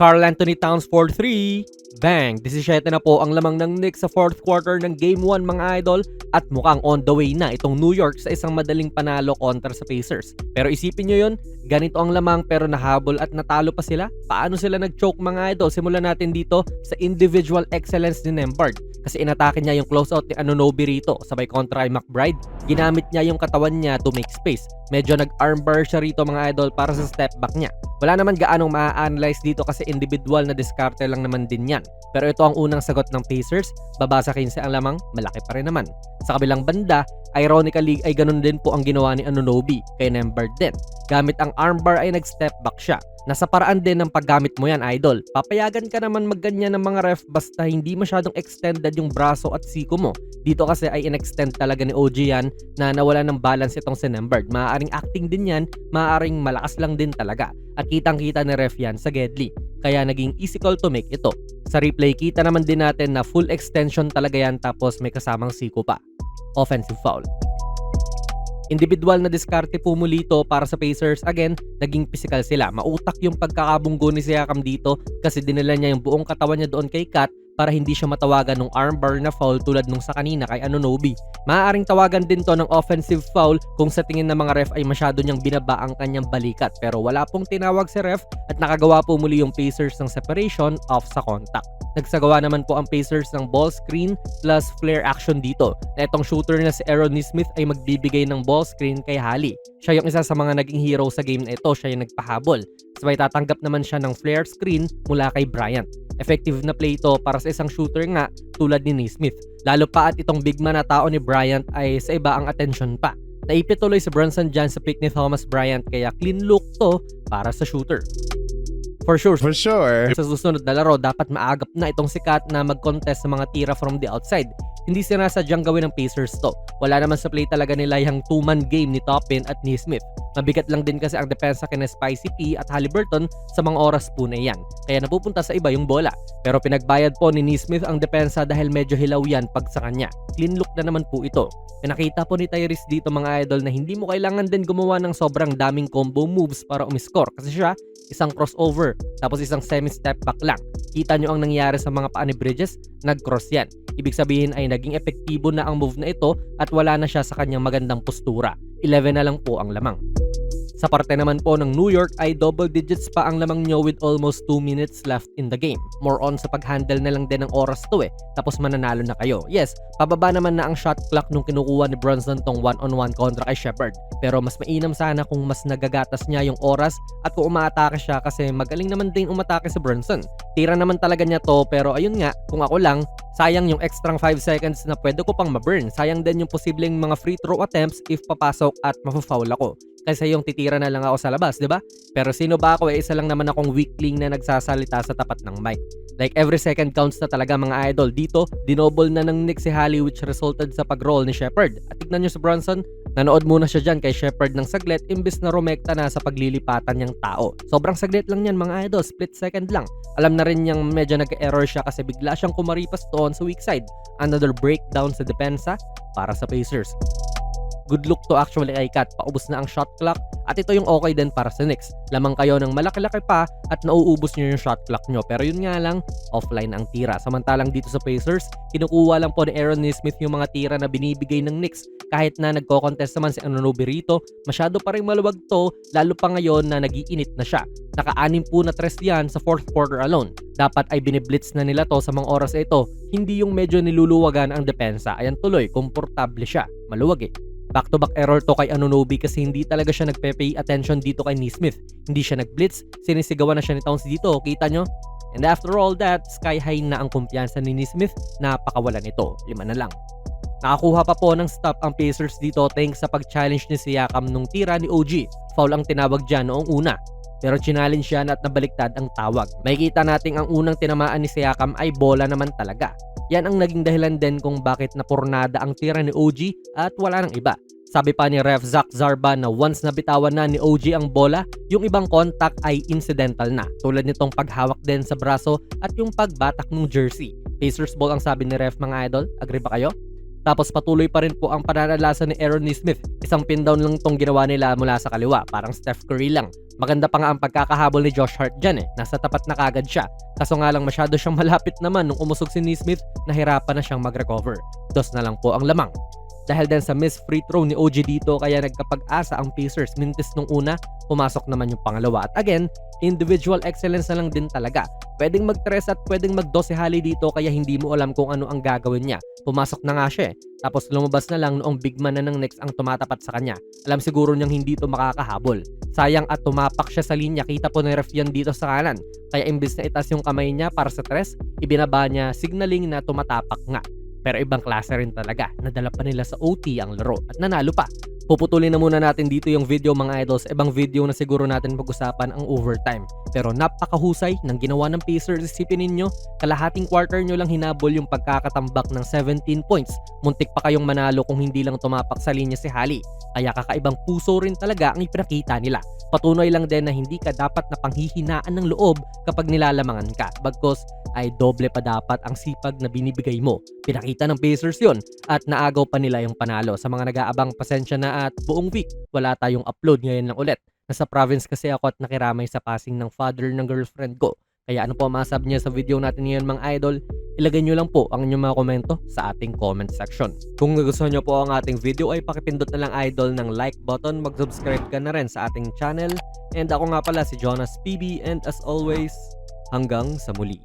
Carl Anthony Towns for 3. Bang! 17 na po ang lamang ng Knicks sa fourth quarter ng Game 1 mga idol at mukhang on the way na itong New York sa isang madaling panalo kontra sa Pacers. Pero isipin nyo yun, ganito ang lamang pero nahabol at natalo pa sila? Paano sila nag-choke mga idol? Simulan natin dito sa individual excellence ni Nembard. Kasi inatake niya yung closeout ni Anunoby rito sabay kontra kay McBride. Ginamit niya yung katawan niya to make space. Medyo nag-armbar siya rito mga idol para sa step back niya. Wala naman gaanong ma-analyze dito kasi individual na diskarte lang naman din yan. Pero ito ang unang sagot ng Pacers, babasa 15 ang lamang, malaki pa rin naman. Sa kabilang banda, ironically ay ganun din po ang ginawa ni Anunoby kay Nembard din. Gamit ang armbar ay nag-step back siya. Nasa paraan din ng paggamit mo yan, idol. Papayagan ka naman magganyan ng mga ref basta hindi masyadong extended yung braso at siko mo. Dito kasi ay in-extend talaga ni OG yan na nawala ng balance itong si Nembard. Maaaring acting din yan, maaaring malakas lang din talaga. At kitang-kita ni ref yan sa Gedli. Kaya naging easy call to make ito. Sa replay, kita naman din natin na full extension talaga yan tapos may kasamang siko pa. Offensive foul. Individual na diskarte po muli ito para sa Pacers. Again, naging physical sila. Mautak yung pagkakabunggo ni Siakam dito kasi dinala niya yung buong katawan niya doon kay Kat para hindi siya matawagan ng armbar na foul tulad nung sa kanina kay Anunoby. Maaaring tawagan din to ng offensive foul kung sa tingin ng mga ref ay masyado niyang binaba ang kanyang balikat pero wala pong tinawag si ref at nakagawa po muli yung Pacers ng separation off sa contact. Nagsagawa naman po ang Pacers ng ball screen plus flare action dito. Na itong shooter na si Aaron Smith ay magbibigay ng ball screen kay Hali. Siya yung isa sa mga naging hero sa game na ito. Siya yung nagpahabol. Sabay tatanggap naman siya ng flare screen mula kay Bryant. Effective na play ito para sa isang shooter nga tulad ni Naismith. Lalo pa at itong big man na tao ni Bryant ay sa iba ang attention pa. Naipit tuloy si Brunson dyan sa pick ni Thomas Bryant kaya clean look to para sa shooter. For sure, For sure. sa susunod na laro, dapat maagap na itong sikat na mag-contest sa mga tira from the outside. Hindi sinasadyang gawin ng Pacers to. Wala naman sa play talaga nila yung two-man game ni Toppin at ni Smith. Mabigat lang din kasi ang depensa kina Spicy P at Halliburton sa mga oras po na yan. Kaya napupunta sa iba yung bola. Pero pinagbayad po ni Smith ang depensa dahil medyo hilaw yan pag sa kanya. Clean look na naman po ito. Pinakita po ni Tyrese dito mga idol na hindi mo kailangan din gumawa ng sobrang daming combo moves para umiscore kasi siya isang crossover tapos isang semi-step back lang. Kita nyo ang nangyari sa mga paa ni Bridges, nag-cross yan. Ibig sabihin ay naging epektibo na ang move na ito at wala na siya sa kanyang magandang postura. 11 na lang po ang lamang. Sa parte naman po ng New York ay double digits pa ang lamang nyo with almost 2 minutes left in the game. More on sa pag-handle na lang din ng oras to eh, tapos mananalo na kayo. Yes, pababa naman na ang shot clock nung kinukuha ni Brunson tong one-on-one kontra kay Shepard. Pero mas mainam sana kung mas nagagatas niya yung oras at kung umaatake siya kasi magaling naman din umatake si Brunson. Tira naman talaga niya to pero ayun nga, kung ako lang, sayang yung extra 5 seconds na pwede ko pang ma-burn. Sayang din yung posibleng mga free throw attempts if papasok at mafa-foul ako kasi yung titira na lang ako sa labas, 'di ba? Pero sino ba ako? Eh, isa lang naman akong weakling na nagsasalita sa tapat ng mic. Like every second counts na talaga mga idol. Dito, dinoble na ng Nick si Halley which resulted sa pag-roll ni Shepard. At tignan nyo si Bronson, nanood muna siya dyan kay Shepard ng saglit imbis na rumekta na sa paglilipatan niyang tao. Sobrang saglit lang yan mga idol, split second lang. Alam na rin niyang medyo nag-error siya kasi bigla siyang kumaripas doon sa weak side. Another breakdown sa depensa para sa Pacers. Good look to actually kay Kat. Paubos na ang shot clock at ito yung okay din para sa Knicks. Lamang kayo ng malaki-laki pa at nauubos nyo yung shot clock nyo. Pero yun nga lang, offline ang tira. Samantalang dito sa Pacers, kinukuha lang po ni Aaron Nesmith yung mga tira na binibigay ng Knicks. Kahit na nagko-contest naman si Anunoby rito, masyado pa rin maluwag to, lalo pa ngayon na nagiinit na siya. Naka-anim po na tres yan sa fourth quarter alone. Dapat ay biniblitz na nila to sa mga oras ito. Hindi yung medyo niluluwagan ang depensa. Ayan tuloy, komportable siya. Maluwag eh. Back-to-back error to kay Anunoby kasi hindi talaga siya nagpe-pay attention dito kay Neesmith. Hindi siya nag-blitz, sinisigawan na siya ni Towns dito, kita nyo? And after all that, sky high na ang kumpiyansa ni Neesmith, napakawalan ito, lima na lang. Nakakuha pa po ng stop ang Pacers dito thanks sa pag-challenge ni Siakam nung tira ni OG. Foul ang tinawag dyan noong una. Pero challenge yan at nabaliktad ang tawag. Makikita nating ang unang tinamaan ni Siakam ay bola naman talaga. Yan ang naging dahilan din kung bakit napurnada ang tira ni OG at wala nang iba. Sabi pa ni Ref Zach Zarba na once nabitawan na ni OG ang bola, yung ibang contact ay incidental na. Tulad nitong paghawak din sa braso at yung pagbatak ng jersey. Pacers ball ang sabi ni Ref mga idol. Agree ba kayo? Tapos patuloy pa rin po ang pananalasa ni Aaron Nesmith. Isang pin down lang tong ginawa nila mula sa kaliwa, parang Steph Curry lang. Maganda pa nga ang pagkakahabol ni Josh Hart dyan eh. Nasa tapat na kagad siya. Kaso nga lang masyado siyang malapit naman nung umusog si Nesmith, nahirapan na siyang mag-recover. Dos na lang po ang lamang. Dahil din sa miss free throw ni OG dito kaya nagkapag-asa ang Pacers mintis nung una, pumasok naman yung pangalawa. At again, individual excellence na lang din talaga. Pwedeng mag-tres at pwedeng mag-12 hali dito kaya hindi mo alam kung ano ang gagawin niya. Pumasok na nga siya eh. Tapos lumabas na lang noong big man na ng next ang tumatapat sa kanya. Alam siguro niyang hindi to makakahabol. Sayang at tumapak siya sa linya, kita po ni ref yan dito sa kanan. Kaya imbis na itas yung kamay niya para sa tres, ibinaba niya signaling na tumatapak nga. Pero ibang klase rin talaga. Nadala pa nila sa OT ang laro at nanalo pa. Puputulin na muna natin dito yung video mga idols. Ibang video na siguro natin pag-usapan ang overtime. Pero napakahusay ng ginawa ng Pacers. Isipin ninyo, kalahating quarter nyo lang hinabol yung pagkakatambak ng 17 points. Muntik pa kayong manalo kung hindi lang tumapak sa linya si Hali. Kaya kakaibang puso rin talaga ang ipinakita nila. Patunoy lang din na hindi ka dapat na panghihinaan ng loob kapag nilalamangan ka. Bagkos ay doble pa dapat ang sipag na binibigay mo. Pinakita ng Pacers yon at naagaw pa nila yung panalo. Sa mga nag-aabang pasensya na at buong week, wala tayong upload ngayon lang ulit. Nasa province kasi ako at nakiramay sa passing ng father ng girlfriend ko. Kaya ano po ang masabi niya sa video natin ngayon mga idol? Ilagay nyo lang po ang inyong mga komento sa ating comment section. Kung nagustuhan nyo po ang ating video ay pakipindot na lang idol ng like button, mag-subscribe ka na rin sa ating channel. And ako nga pala si Jonas PB and as always, hanggang sa muli.